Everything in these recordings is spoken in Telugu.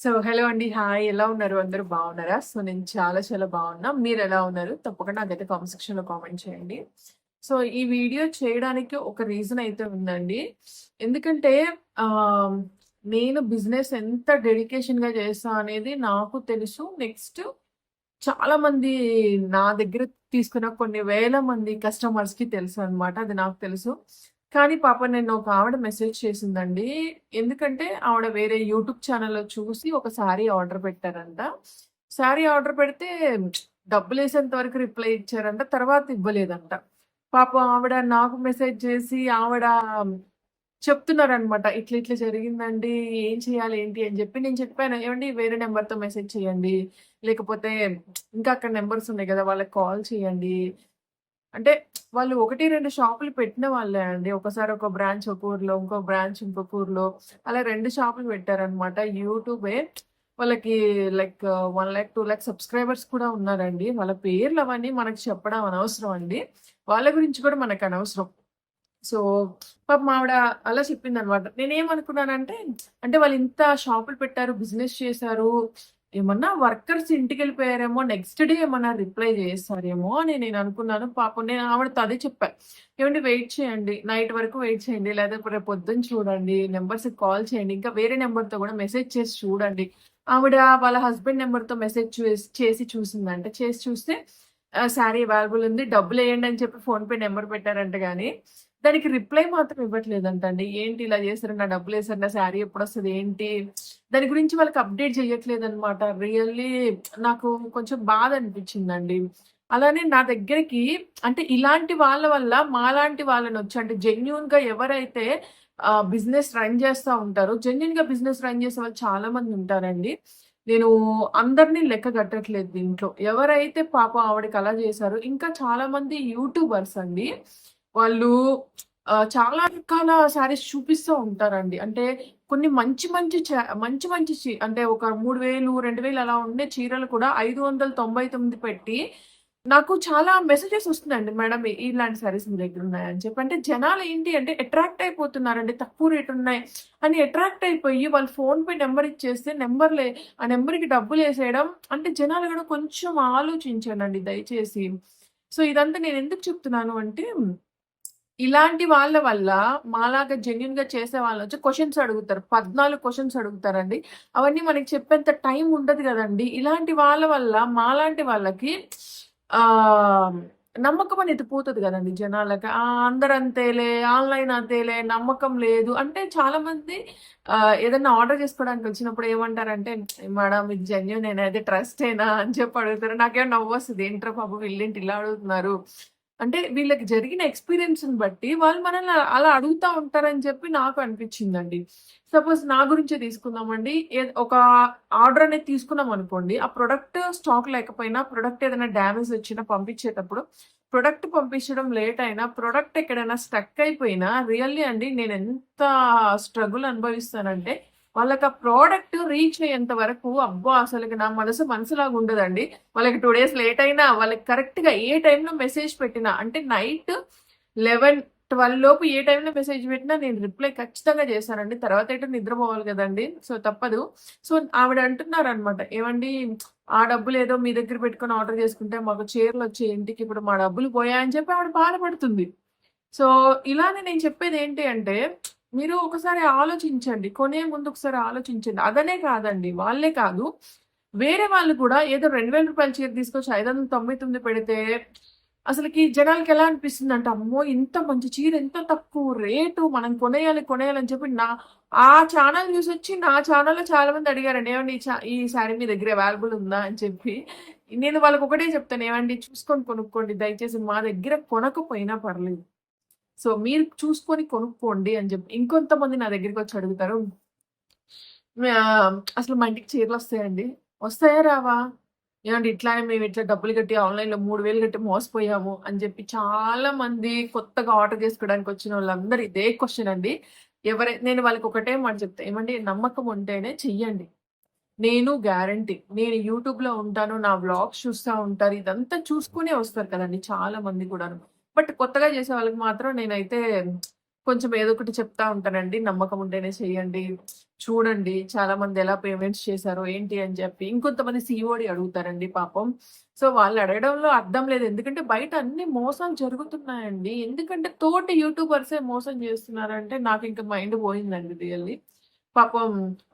సో హలో అండి. హాయ్. ఎలా ఉన్నారు? అందరూ బాగున్నారా? సో నేను చాలా చాలా బాగున్నా. మీరు ఎలా ఉన్నారు? తప్పకుండా నాకైతే కామెంట్ సెక్షన్లో కామెంట్ చేయండి. సో ఈ వీడియో చేయడానికి ఒక రీజన్ అయితే ఉందండి. ఎందుకంటే నేను బిజినెస్ ఎంత డెడికేషన్గా చేస్తా అనేది నాకు తెలుసు. నెక్స్ట్ చాలా మంది నా దగ్గర తీసుకున్న కొన్ని వేల మంది కస్టమర్స్కి తెలుసు అనమాట అది నాకు తెలుసు. కానీ పాప నేను ఒక ఆవిడ మెసేజ్ చేసిందండి. ఎందుకంటే ఆవిడ వేరే యూట్యూబ్ ఛానల్లో చూసి ఒక శారీ ఆర్డర్ పెట్టారంట. శారీ ఆర్డర్ పెడితే డబ్బులు వేసేంత వరకు రిప్లై ఇచ్చారంట తర్వాత ఇవ్వలేదంట. పాపం ఆవిడ నాకు మెసేజ్ చేసి ఆవిడ చెప్తున్నారనమాట ఇట్లా ఇట్లా జరిగిందండి ఏం చేయాలి ఏంటి అని చెప్పి నేను చెప్పాను. ఏమండి వేరే నెంబర్తో మెసేజ్ చేయండి. లేకపోతే ఇంకా అక్కడ నెంబర్స్ ఉన్నాయి కదా వాళ్ళకి కాల్ చేయండి. అంటే వాళ్ళు ఒకటి రెండు షాపులు పెట్టిన వాళ్ళే అండి. ఒకసారి ఒక బ్రాంచ్ ఒక ఊర్లో ఇంకో బ్రాంచ్ ఇంకొక ఊర్లో అలా రెండు షాపులు పెట్టారనమాట యూట్యూబే వాళ్ళకి like one lakh two lakh subscribers కూడా ఉన్నారండి. వాళ్ళ పేర్లు అవన్నీ మనకు చెప్పడం అనవసరం అండి. వాళ్ళ గురించి కూడా మనకు అనవసరం. సో పాప ఆవిడ అలా చెప్పింది అనమాట నేనేమనుకున్నానంటే అంటే వాళ్ళు ఇంత షాపులు పెట్టారు బిజినెస్ చేశారు ఏమన్నా వర్కర్స్ ఇంటికి వెళ్ళిపోయారేమో నెక్స్ట్ డే ఏమన్నా రిప్లై చేస్తారేమో అని నేను అనుకున్నాను. పాపం నేను ఆవిడతో అదే చెప్పాను ఏమంటే వెయిట్ చేయండి. నైట్ వరకు వెయిట్ చేయండి. లేదా రేపు పొద్దున్న చూడండి. నెంబర్స్ కాల్ చేయండి. ఇంకా వేరే నెంబర్తో కూడా మెసేజ్ చేసి చూడండి. ఆవిడ వాళ్ళ హస్బెండ్ నెంబర్తో మెసేజ్ చేసి చూసిందంటే. చేసి చూస్తే శారీ అవైలబుల్ ఉంది. డబ్బులు వేయండి అని చెప్పి ఫోన్పే నెంబర్ పెట్టారంట కానీ దానికి రిప్లై మాత్రం ఇవ్వట్లేదంట అండి ఏంటి ఇలా చేశారు? నా డబ్బులు వేసారు నా శారీ ఎప్పుడు వస్తుంది ఏంటి? దాని గురించి వాళ్ళకి అప్డేట్ చేయట్లేదు అనమాట రియల్లీ నాకు కొంచెం బాధ అనిపించిందండి. అలానే నా దగ్గరికి అంటే ఇలాంటి వాళ్ళ వల్ల మాలాంటి వాళ్ళని వచ్చి అంటే జెన్యున్గా ఎవరైతే బిజినెస్ రన్ చేస్తూ ఉంటారో జెన్యున్గా బిజినెస్ రన్ చేసే వాళ్ళు చాలా మంది ఉంటారండి. నేను అందరినీ లెక్క కట్టట్లేదు దీంట్లో. ఎవరైతే పాప ఆవిడకి అలా చేశారో ఇంకా చాలా మంది యూట్యూబర్స్ అండి. వాళ్ళు చాలా రకాల శారీస్ చూపిస్తూ ఉంటారండి. అంటే కొన్ని మంచి మంచి చా- మంచి మంచి చీ- అంటే ఒక మూడు వేలు రెండు వేలు అలా ఉండే చీరలు కూడా ఐదు వందల తొంభై తొమ్మిది పెట్టి నాకు చాలా మెసేజెస్ వస్తున్నాయండి. మేడం ఇలాంటి శారీస్ మీ దగ్గర ఉన్నాయని చెప్పి. అంటే జనాలు ఏంటి అంటే అట్రాక్ట్ అయిపోతున్నారండి. తక్కువ రేట్ ఉన్నాయి అని అట్రాక్ట్ అయిపోయి వాళ్ళు ఫోన్ పే నెంబర్ ఇచ్చేస్తే నెంబర్లే ఆ నెంబర్కి డబ్బులు వేసేయడం అంటే జనాలు కూడా కొంచెం ఆలోచించానండి దయచేసి. సో ఇదంతా నేను ఎందుకు చెప్తున్నాను అంటే ఇలాంటి వాళ్ళ వల్ల మాలాగా జెన్యున్గా చేసే వాళ్ళు వచ్చి క్వశ్చన్స్ అడుగుతారు. పద్నాలుగు క్వశ్చన్స్ అడుగుతారండి. అవన్నీ మనకి చెప్పేంత టైం ఉండదు కదండి. ఇలాంటి వాళ్ళ వల్ల మాలాంటి వాళ్ళకి ఆ నమ్మకం అనేది పోతుంది కదండి జనాలకి. ఆ అందరు అంతేలే ఆన్లైన్ అంతేలే నమ్మకం లేదు. అంటే చాలా మంది ఏదైనా ఆర్డర్ చేసుకోవడానికి వచ్చినప్పుడు ఏమంటారంటే మేడం ఇది జెన్యున్ నేనైతే ట్రస్ట్ అయినా అని చెప్పి అడుగుతారు. నాకేమో నవ్వు వస్తుంది. ఏంట్రా పాపం వీళ్ళేంటి ఇలా అడుగుతున్నారు? అంటే వీళ్ళకి జరిగిన ఎక్స్పీరియన్స్‌ని బట్టి వాళ్ళు మనల్ని అలా అడుగుతూ ఉంటారని చెప్పి నాకు అనిపించిందండి. సపోజ్ నా గురించే తీసుకుందామండి. ఒక ఆర్డర్ అనేది తీసుకున్నాం అనుకోండి. ఆ ప్రొడక్ట్ స్టాక్ లేకపోయినా, ప్రొడక్ట్ ఏదైనా డ్యామేజ్ వచ్చినా పంపించేటప్పుడు, ప్రొడక్ట్ పంపించడం లేట్ అయినా, ప్రొడక్ట్ ఎక్కడైనా స్టక్ అయిపోయినా రియల్లీ అండి నేను ఎంత స్ట్రగుల్ అనుభవిస్తానంటే, వాళ్ళకి ఆ ప్రోడక్ట్ రీచ్ అయ్యేంత వరకు అబ్బో అసలు నా మనసు మనసులాగా ఉండదండి. వాళ్ళకి టూ డేస్ లేట్ అయినా, వాళ్ళకి కరెక్ట్‌గా ఏ టైంలో మెసేజ్ పెట్టినా అంటే నైట్ 11, 12 లోపు ఏ టైంలో మెసేజ్ పెట్టినా నేను రిప్లై ఖచ్చితంగా చేశానండి. తర్వాత ఏంటో నిద్రపోవాలి కదండి సో, తప్పదు. సో, ఆవిడ అంటున్నారు అనమాట ఏవండీ ఆ డబ్బులు ఏదో మీ దగ్గర పెట్టుకొని ఆర్డర్ చేసుకుంటే మాకు చీరలొచ్చాయి ఇంటికి. ఇప్పుడు మా డబ్బులు పోయాయని చెప్పి ఆవిడ బాధపడుతుంది. సో, ఇలానే నేను చెప్పేది ఏంటి అంటే, మీరు ఒకసారి ఆలోచించండి. కొనే ముందు ఒకసారి ఆలోచించండి. అదనే కాదండి. వాళ్ళే కాదు. వేరే వాళ్ళు కూడా ఏదో రెండు వేల రూపాయల చీర తీసుకొచ్చి 599 పెడితే అసలుకి జనాలకి ఎలా అనిపిస్తుంది అంటే అమ్మో! ఇంత మంచి చీర ఎంత తక్కువ రేటు మనం కొనేయాలి, కొనేయాలని చెప్పి నా ఆ ఛానల్ చూసి వచ్చి నా ఛానల్లో చాలా మంది అడిగారండి. ఏమండి ఈ చా ఈ శారీ మీ దగ్గర అవైలబుల్ ఉందా అని చెప్పి. నేను వాళ్ళకి ఒకటే చెప్తాను. ఏమండి చూసుకొని కొనుక్కోండి. దయచేసి మా దగ్గర కొనకపోయినా పర్లేదు. సో, మీరు చూసుకొని కొనుక్కోండి అని చెప్పి. ఇంకొంతమంది నా దగ్గరికి వచ్చి అడుగుతారు. అసలు మా ఇంటికి చీరలొస్తాయండి. వస్తాయా? రావా? ఏమంటే ఇట్లానే మేము ఇట్లా డబ్బులు కట్టి ఆన్‌లైన్‌లో 3000 కట్టి మోసపోయాము అని చెప్పి చాలా మంది కొత్తగా ఆర్డర్ చేసుకోవడానికి వచ్చిన వాళ్ళందరూ ఇదే క్వశ్చన్ అండి. ఎవరై నేను వాళ్ళకి ఒకటే మాట చెప్తా. ఏమండి నమ్మకం ఉంటేనే చెయ్యండి. నేను గ్యారంటీ. నేను యూట్యూబ్‌లో ఉంటాను. నా వ్లాగ్స్ చూస్తా ఉంటారు. ఇదంతా చూసుకునే వస్తారు కదండి చాలా మంది కూడాను. బట్ కొత్తగా చేసే వాళ్ళకి మాత్రం నేనైతే కొంచెం ఏదో ఒకటి చెప్తా ఉంటానండి. నమ్మకం ఉంటేనే చేయండి. చూడండి చాలా మంది ఎలా పేమెంట్స్ చేశారో ఏంటి అని చెప్పి. ఇంకొంతమంది సీఓడీ అడుగుతారండి పాపం. సో, వాళ్ళు అడగడంలో అర్థం లేదు. ఎందుకంటే బయట అన్ని మోసాలు జరుగుతున్నాయండి. ఎందుకంటే తోటి యూట్యూబర్సే మోసం చేస్తున్నారంటే నాకు ఇంకా మైండ్ పోయిందండి రియల్లీ. పాపం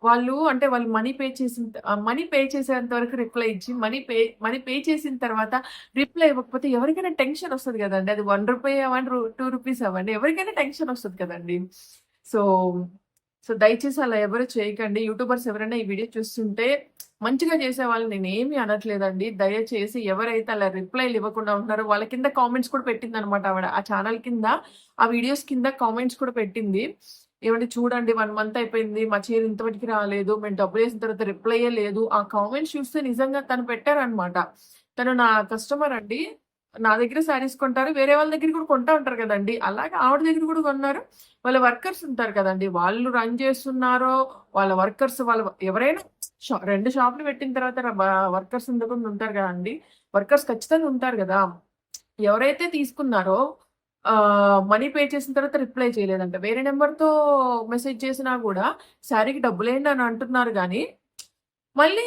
వాళ్ళు అంటే వాళ్ళు మనీ పే చేసిన మనీ పే చేసేంత వరకు రిప్లై ఇచ్చి మనీ పే మనీ పే చేసిన తర్వాత రిప్లై ఇవ్వకపోతే ఎవరికైనా టెన్షన్ వస్తుంది కదండి అది వన్ రూపీ అవ్వండి, టూ రూపీస్ అవ్వండి ఎవరికైనా టెన్షన్ వస్తుంది కదండీ. సో, సో దయచేసి అలా ఎవరు చేయకండి. యూట్యూబర్స్ ఎవరైనా ఈ వీడియో చూస్తుంటే మంచిగా చేసే వాళ్ళు నేను ఏమీ అనట్లేదండి. దయచేసి ఎవరైతే అలా రిప్లైలు ఇవ్వకుండా ఉంటున్నారో వాళ్ళ కింద కామెంట్స్ కూడా పెట్టిందనమాట ఆవిడ. ఆ ఛానల్ కింద ఆ వీడియోస్ కింద కామెంట్స్ కూడా పెట్టింది. ఏమంటే చూడండి వన్ మంత్ అయిపోయింది. మా చీర ఇంతవరకు రాలేదు. మేము డబ్బులేసిన తర్వాత రిప్లై లేదు. ఆ కామెంట్స్ చూస్తే నిజంగా తను పెట్టారనమాట. తను నా కస్టమర్ అండి. నా దగ్గర శారీస్ కొంటారు. వేరే వాళ్ళ దగ్గర కూడా కొంటా ఉంటారు కదండి అలాగే ఆవిడ దగ్గర కూడా కొన్నారు. వాళ్ళ వర్కర్స్ ఉంటారు కదండి వాళ్ళు రన్ చేస్తున్నారో వాళ్ళ వర్కర్స్ వాళ్ళ ఎవరైనా షా 2 షాపులు పెట్టిన తర్వాత వర్కర్స్ ఉండకుండా ఉంటారు కదండి వర్కర్స్ ఖచ్చితంగా ఉంటారు కదా ఎవరైతే తీసుకున్నారో మనీ పే చేసిన తర్వాత రిప్లై చేయలేదంట. వేరే నెంబర్తో మెసేజ్ చేసినా కూడా శారీకి డబ్బులేండి అని అంటున్నారు కానీ మళ్ళీ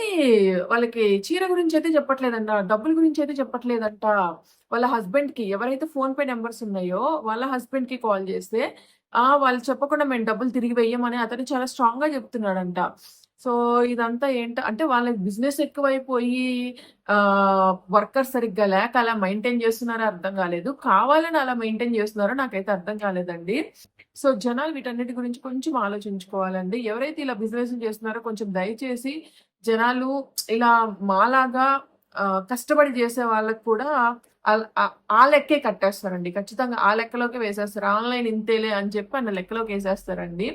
వాళ్ళకి చీర గురించి అయితే చెప్పట్లేదంట. డబ్బుల గురించయితే చెప్పట్లేదంట. వాళ్ళ హస్బెండ్‌కి ఎవరైతే ఫోన్‌పే నెంబర్స్ ఉన్నాయో వాళ్ళ హస్బెండ్‌కి కాల్ చేస్తే, ఆ! వాళ్ళు చెప్పకుండా మేము డబ్బులు తిరిగి వేయమని అతను చాలా స్ట్రాంగ్‌గా చెప్తున్నాడంట. సో, ఇదంతా ఏంట అంటే వాళ్ళకి బిజినెస్ ఎక్కువైపోయి ఆహ్, వర్కర్స్ సరిగ్గా లేక అలా మెయింటైన్ చేస్తున్నారో అర్థం కాలేదు. కావాలని అలా మెయింటైన్ చేస్తున్నారో నాకైతే అర్థం కాలేదండి. సో, జనాలు వీటన్నిటి గురించి కొంచెం ఆలోచించుకోవాలండి. ఎవరైతే ఇలా బిజినెస్ చేస్తున్నారో కొంచెం దయచేసి జనాలు ఇలా మాలాగా కష్టపడి చేసే వాళ్ళకి కూడా ఆ లెక్కే కట్టేస్తారండి. ఖచ్చితంగా ఆ లెక్కలోకి వేసేస్తారు. ఆన్‌లైన్ ఇంతేలే అని చెప్పి అన్న లెక్కలోకి వేసేస్తారండి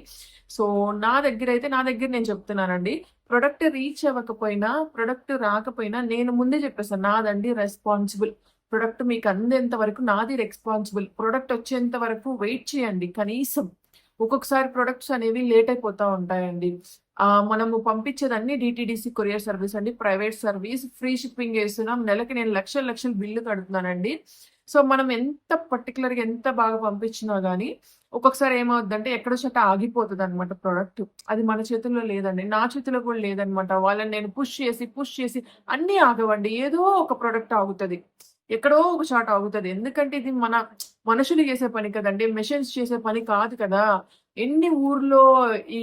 సో, నా దగ్గర అయితే నా దగ్గర నేను చెప్తున్నానండి. ప్రొడక్ట్ రీచ్ అవ్వకపోయినా, ప్రొడక్ట్ రాకపోయినా నేను ముందే చెప్పేస్తాను నాదండి రెస్పాన్సిబుల్. ప్రొడక్ట్ మీకు అందేంత వరకు నాది రెస్పాన్సిబుల్. ప్రొడక్ట్ వచ్చేంత వరకు వెయిట్ చేయండి కనీసం. ఒక్కొక్కసారి ప్రొడక్ట్స్ అనేవి లేట్ అయిపోతూ ఉంటాయండి. మనము పంపించేదన్నీ డీటీడీసీ కొరియర్ సర్వీస్ అండి. Private service. ఫ్రీ షిప్పింగ్ వేస్తున్నాం నెలకి నేను లక్షల లక్షలు బిల్లు కడుతున్నానండి. సో, మనం ఎంత పర్టిక్యులర్‌గా ఎంత బాగా పంపించినా కానీ ఒక్కొక్కసారి ఏమవుద్దంటే ఎక్కడో చోట అనమాట ప్రోడక్ట్ అది మన చేతుల్లో లేదండి. నా చేతిలో కూడా లేదనమాట. వాళ్ళని నేను పుష్ చేసి, పుష్ చేసి అన్నీ ఆగవండి. ఏదో ఒక ప్రోడక్ట్ ఆగుతుంది ఎక్కడో ఒక చోట ఆగుతుంది ఎందుకంటే ఇది మన మనుషులు చేసే పని కదండి మెషిన్స్ చేసే పని కాదు కదా! ఎన్ని ఊర్లో ఈ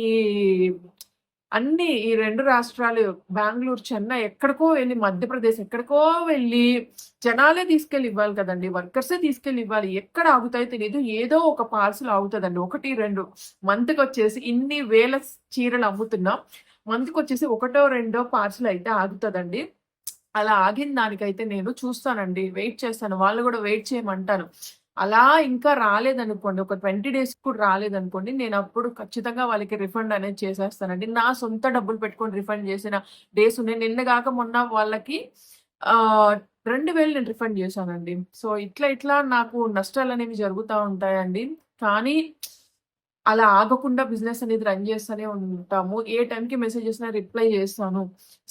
అన్ని ఈ రెండు రాష్ట్రాలు బెంగళూరు చెన్నై ఎక్కడికో వెళ్ళి మధ్యప్రదేశ్ ఎక్కడికో వెళ్ళి జనాలే తీసుకెళ్ళి ఇవ్వాలి కదండి వర్కర్సే తీసుకెళ్ళి ఇవ్వాలి. ఎక్కడ ఆగుతాయో తెలియదు ఏదో ఒక పార్సెల్ ఆగుతదండి. 1, 2 మంత్‌కొచ్చేసి ఇన్ని వేల చీరలు అమ్ముతున్నాం. మంత్‌కొచ్చేసి ఒకటో, రెండో పార్సెల్ అయితే ఆగుతుందండి అలా ఆగిన దానికైతే నేను చూస్తానండి. వెయిట్ చేస్తాను. వాళ్ళు కూడా వెయిట్ చేయమంటాను. అలా ఇంకా రాలేదనుకోండి, ఒక ట్వంటీ డేస్ కూడా రాలేదనుకోండి, నేను అప్పుడు ఖచ్చితంగా వాళ్ళకి రిఫండ్ అనేది చేసేస్తానండి. నా సొంత డబ్బులు పెట్టుకొని రిఫండ్ చేసిన డేస్ ఉన్నాయి. నిన్న కాక మొన్న వాళ్ళకి రెండు వేలు నేను రిఫండ్ చేశానండి. సో, ఇట్లా ఇట్లా నాకు నష్టాలు అనేవి జరుగుతూ ఉంటాయండి. కానీ అలా ఆగకుండా బిజినెస్ అనేది రన్ చేస్తూనే ఉంటాము. ఏ టైంకి మెసేజ్ చేసినా రిప్లై చేస్తాను.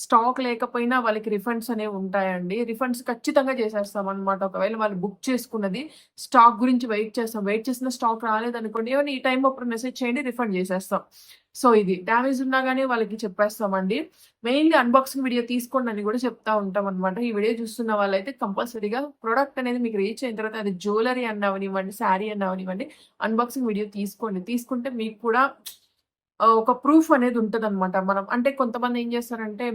స్టాక్ లేకపోయినా వాళ్ళకి రిఫండ్స్ అనేవి ఉంటాయండి. రిఫండ్స్ ఖచ్చితంగా చేసేస్తాం అనమాట ఒకవేళ వాళ్ళు బుక్ చేసుకున్నది స్టాక్ గురించి వెయిట్ చేస్తాం. వెయిట్ చేసిన స్టాక్ రాలేదనుకోండి, ఏమైనా ఈ టైం అప్పుడు మెసేజ్ చేయండి రిఫండ్ చేసేస్తాం. సో, ఇది డ్యామేజ్ ఉన్నా కానీ వాళ్ళకి చెప్పేస్తామండి. మెయిన్‌లీ అన్బాక్సింగ్ వీడియో తీసుకోండి అని కూడా చెప్తా ఉంటాం అనమాట ఈ వీడియో చూస్తున్న వాళ్ళైతే కంపల్సరీగా ప్రోడక్ట్ అనేది మీకు రీచ్ అయిన తర్వాత అది జ్యువెలరీ అన్నావనివ్వండి శారీ అన్నా అవనివ్వండి, అన్బాక్సింగ్ వీడియో తీసుకోండి. తీసుకుంటే మీకు కూడా ఒక ప్రూఫ్ అనేది ఉంటుంది అనమాట మనం అంటే కొంతమంది ఏం చేస్తారంటే,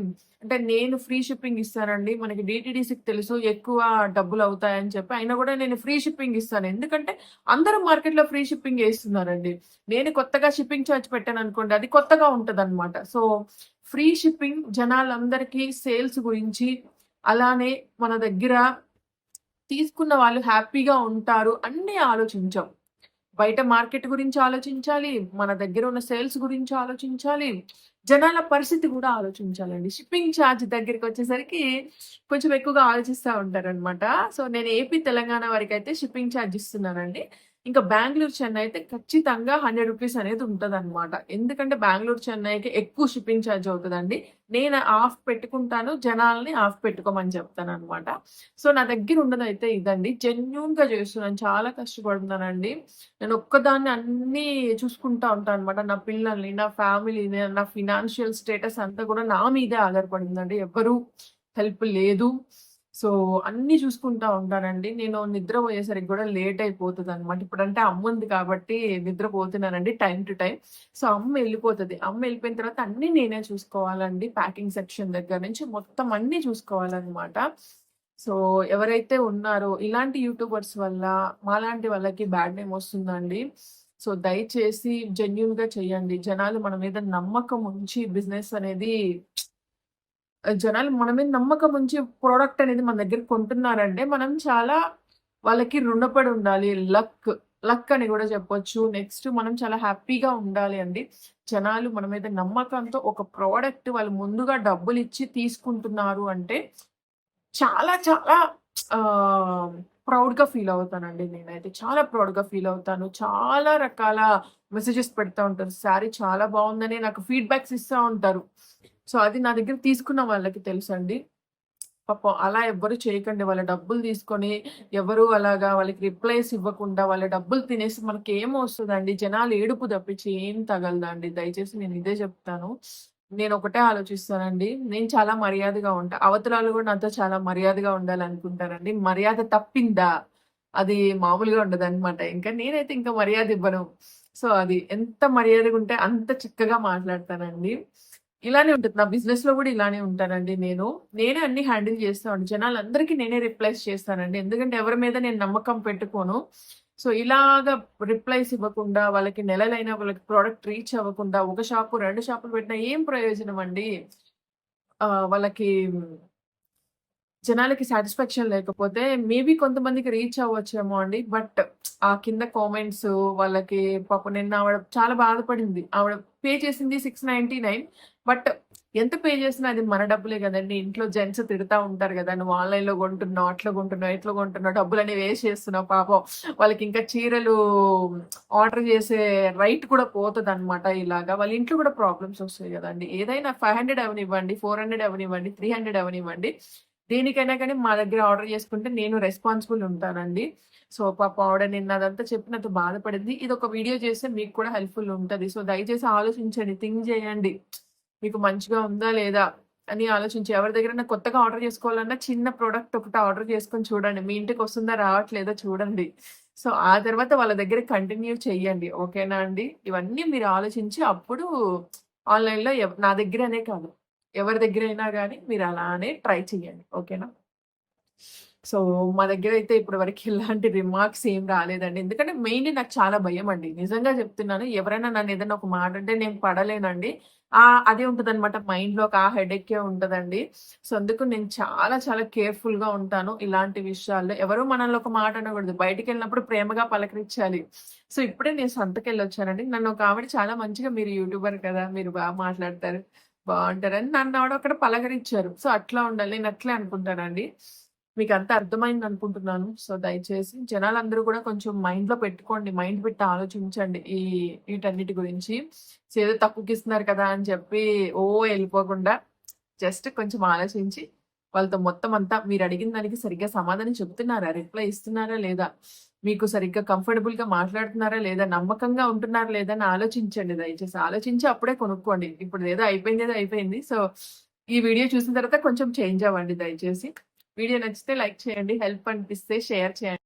అంటే నేను ఫ్రీ షిప్పింగ్ ఇస్తానండి. మనకి డీటీడీసీకి తెలుసు ఎక్కువ డబ్బులు అవుతాయని చెప్పి అయినా కూడా నేను ఫ్రీ షిప్పింగ్ ఇస్తాను. ఎందుకంటే అందరూ మార్కెట్‌లో ఫ్రీ షిప్పింగ్ వేస్తున్నారండి నేను కొత్తగా షిప్పింగ్ ఛార్జ్ పెట్టాను అనుకోండి అది కొత్తగా ఉంటదనమాట. సో, ఫ్రీ షిప్పింగ్ జనాలందరికీ సేల్స్ గురించి, అలానే మన దగ్గర తీసుకున్న వాళ్ళు హ్యాపీగా ఉంటారు అన్నీ ఆలోచించాం. బయట మార్కెట్ గురించి ఆలోచించాలి. మన దగ్గర ఉన్న సేల్స్ గురించి ఆలోచించాలి. జనాల పరిస్థితి కూడా ఆలోచించాలండి. షిప్పింగ్ చార్జ్ దగ్గరికొచ్చేసరికి కొంచెం ఎక్కువగా ఆలోచిస్తా ఉంటారనమాట. సో, నేను ఏపీ, తెలంగాణ వరకైతే షిప్పింగ్ చార్జ్ ఇస్తున్నానండి. ఇంకా బెంగళూరు చెన్నై అయితే ఖచ్చితంగా 100 రూపీస్ అనేది ఉంటదనమాట. ఎందుకంటే బెంగళూరు చెన్నైకి ఎక్కువ షిప్పింగ్ ఛార్జ్ అవుతుందండి నేను ఆఫ్ పెట్టుకుంటాను. జనాల్ని ఆఫ్ పెట్టుకోమని చెప్తాను అనమాట సో, నా దగ్గర ఉన్నదైతే ఇదండి. జెన్యూన్‌గా చేస్తున్నాను. చాలా కష్టపడుతున్నానండి. నేను ఒక్కదాన్ని అన్నీ చూసుకుంటా ఉంటాను అనమాట నా పిల్లల్ని, నా ఫ్యామిలీని, నా ఫినాన్షియల్ స్టేటస్ అంతా కూడా నా మీదే ఆధారపడిందండి. ఎవరు హెల్ప్ లేదు. సో, అన్నీ చూసుకుంటా ఉంటానండి. నేను నిద్రపోయేసరికి కూడా లేట్ అయిపోతుంది అనమాట ఇప్పుడంటే అమ్మ ఉంది కాబట్టి నిద్రపోతున్నానండి టైం టు టైం సో, అమ్మ వెళ్ళిపోతుంది అమ్మ వెళ్ళిపోయిన తర్వాత అన్నీ నేనే చూసుకోవాలండి. ప్యాకింగ్ సెక్షన్ దగ్గర నుంచి మొత్తం అన్నీ చూసుకోవాలన్నమాట సో, ఎవరైతే ఉన్నారో ఇలాంటి యూట్యూబర్స్ వల్ల మాలాంటి వాళ్ళకి బ్యాడ్ నేమ్ వస్తుందండి. సో, దయచేసి జెన్యూన్‌గా చేయండి. జనాలు మన మీద నమ్మకం ఉంచి బిజినెస్ అనేది జనాలు మన మీద నమ్మకం ఉంచి ప్రోడక్ట్ అనేది మన దగ్గర కొంటున్నారంటే మనం చాలా వాళ్ళకి రుణపడి ఉండాలి. లక్, లక్ అని కూడా చెప్పొచ్చు. నెక్స్ట్ మనం చాలా హ్యాపీగా ఉండాలి అండి. జనాలు మన మీద నమ్మకంతో ఒక ప్రోడక్ట్ వాళ్ళు ముందుగా డబ్బులు ఇచ్చి తీసుకుంటున్నారు అంటే చాలా చాలా ప్రౌడ్‌గా ఫీల్ అవుతానండి నేనైతే. చాలా ప్రౌడ్‌గా ఫీల్ అవుతాను. చాలా రకాల మెసేజెస్ పెడతా ఉంటారు. శారీ చాలా బాగుందని నాకు ఫీడ్‌బ్యాక్స్ ఇస్తూ ఉంటారు. సో, అది నా దగ్గర తీసుకున్న వాళ్ళకి తెలుసండి. పాపం అలా ఎవ్వరు చేయకండి. వాళ్ళ డబ్బులు తీసుకొని ఎవరు అలాగా వాళ్ళకి రిప్లైస్ ఇవ్వకుండా వాళ్ళ డబ్బులు తినేసి మనకి ఏమొస్తుందండి జనాలు ఏడుపు తప్పించి ఏం తగలదండి. దయచేసి నేను ఇదే చెప్తాను. నేను ఒకటే ఆలోచిస్తానండి. నేను చాలా మర్యాదగా ఉంటా. అవతలాలు కూడా నాతో చాలా మర్యాదగా ఉండాలనుకుంటానండి మర్యాద తప్పిందా? అది మామూలుగా ఉండదనమాట. ఇంకా నేనైతే ఇంకా మర్యాద ఇవ్వను. సో, అది ఎంత మర్యాదగా ఉంటే అంత చక్కగా మాట్లాడతానండి. ఇలానే ఉంటుంది. నా బిజినెస్లో కూడా ఇలానే ఉంటానండి నేను. నేనే అన్ని హ్యాండిల్ చేస్తాను. జనాలందరికీ నేనే రిప్లైస్ చేస్తానండి. ఎందుకంటే ఎవరి మీద నేను నమ్మకం పెట్టుకోను. సో, ఇలాగ రిప్లైస్ ఇవ్వకుండా వాళ్ళకి నెలలైనా వాళ్ళకి ప్రోడక్ట్ రీచ్ అవ్వకుండా ఒక షాపు, రెండు షాపులు పెట్టినా ఏం ప్రయోజనం అండి? వాళ్ళకి జనాలకి సాటిస్ఫాక్షన్ లేకపోతే మేబీ కొంతమందికి రీచ్ అవ్వచ్చేమో అండి. బట్ ఆ కింద కామెంట్స్ వాళ్ళకి పాపం నిన్న ఆవిడ చాలా బాధపడింది. ఆవిడ పే చేసింది 699 బట్ ఎంత పే చేసినా అది మన డబ్బులే కదండి ఇంట్లో జెంట్స్ తిడతా ఉంటారు కదా "నువ్వు ఆన్‌లైన్‌లో కొంటున్నావు, అట్లా కొంటున్నావు, ఇట్లా కొంటున్నావు, అనేవి వేస్ట్ చేస్తున్నావు." పాపం వాళ్ళకి ఇంకా చీరలు ఆర్డర్ చేసే రైట్ కూడా పోతుంది అనమాట ఇలాగా. వాళ్ళ ఇంట్లో కూడా ప్రాబ్లమ్స్ వస్తాయి కదండి ఏదైనా ఫైవ్ హండ్రెడ్ అవనివ్వండి ఫోర్ హండ్రెడ్ అవనివ్వండి త్రీ హండ్రెడ్ అవనివ్వండి దేనికైనా కానీ మా దగ్గర ఆర్డర్ చేసుకుంటే నేను రెస్పాన్సిబుల్ ఉంటానండి. సో, పాప ఆర్డర్ నిన్న అదంతా చెప్పి నాతో బాధపడింది. ఒక వీడియో చేస్తే మీకు కూడా హెల్ప్‌ఫుల్ ఉంటుంది సో, దయచేసి ఆలోచించండి. థింక్ చేయండి. మీకు మంచిగా ఉందా? లేదా? అని ఆలోచించి ఎవరి దగ్గరైనా కొత్తగా ఆర్డర్ చేసుకోవాలన్నా చిన్న ప్రోడక్ట్ ఒకటి ఆర్డర్ చేసుకొని చూడండి. మీ ఇంటికి వస్తుందా రావట్లేదా? చూడండి. సో, ఆ తర్వాత వాళ్ళ దగ్గర కంటిన్యూ చెయ్యండి. ఓకేనా అండి? ఇవన్నీ మీరు ఆలోచించి అప్పుడు ఆన్‌లైన్‌లో నా దగ్గరనే కాదు. ఎవరి దగ్గరైనా కానీ మీరు అలానే ట్రై చేయండి. ఓకేనా? సో, మా దగ్గరైతే ఇప్పటి వరకు ఇలాంటి రిమార్క్స్ ఏం రాలేదండి. ఎందుకంటే మెయిన్‌లీ నాకు చాలా భయం అండి నిజంగా చెప్తున్నాను. ఎవరైనా నన్ను ఏదైనా ఒక మాట అంటే నేను పడలేనండి. ఆ అదే ఉంటదనమాట మైండ్‌లో ఒక ఆ హెడేకే ఉంటదండి. సో, అందుకు నేను చాలా చాలా కేర్‌ఫుల్‌గా ఉంటాను ఇలాంటి విషయాల్లో. ఎవరు మనల్ని ఒక మాట అనకూడదు. బయటికెళ్ళినప్పుడు ప్రేమగా పలకరించాలి. సో, ఇప్పుడే నేను సంతకెళ్ళొచ్చానండి. నన్ను ఒక ఆవిడ చాలా మంచిగా "మీరు యూట్యూబర్ కదా! మీరు బాగా మాట్లాడతారు, బాగుంటారని నన్ను ఆవిడ అక్కడ పలకరించారు. సో, అట్లా ఉండాలి. నేను అట్లే అనుకుంటానండి. మీకు అంత అర్థమైందనుకుంటున్నాను. సో, దయచేసి జనాలందరూ కూడా కొంచెం మైండ్‌లో పెట్టుకోండి. మైండ్ పెట్టి ఆలోచించండి. ఈ వీటన్నిటి గురించి. సో, ఏదో తక్కువకిస్తున్నారు కదా! అని చెప్పి ఓ వెళ్ళిపోకుండా జస్ట్ కొంచెం ఆలోచించి వాళ్ళతో మొత్తం అంతా మీరు అడిగిన దానికి సరిగ్గా సమాధానం చెప్తున్నారా? రిప్లై ఇస్తున్నారా? లేదా? మీకు సరిగ్గా కంఫర్టబుల్‌గా మాట్లాడుతున్నారా? లేదా? నమ్మకంగా ఉంటున్నారా? లేదా? అని ఆలోచించండి దయచేసి. ఆలోచించి అప్పుడే కొనుక్కోండి. ఇప్పుడు ఏదో అయిపోయింది ఏదో అయిపోయింది. సో, ఈ వీడియో చూసిన తర్వాత కొంచెం చేంజ్ అవ్వండి దయచేసి. వీడియో నచ్చితే లైక్ చేయండి. హెల్ప్ అనిపిస్తే షేర్ చేయండి.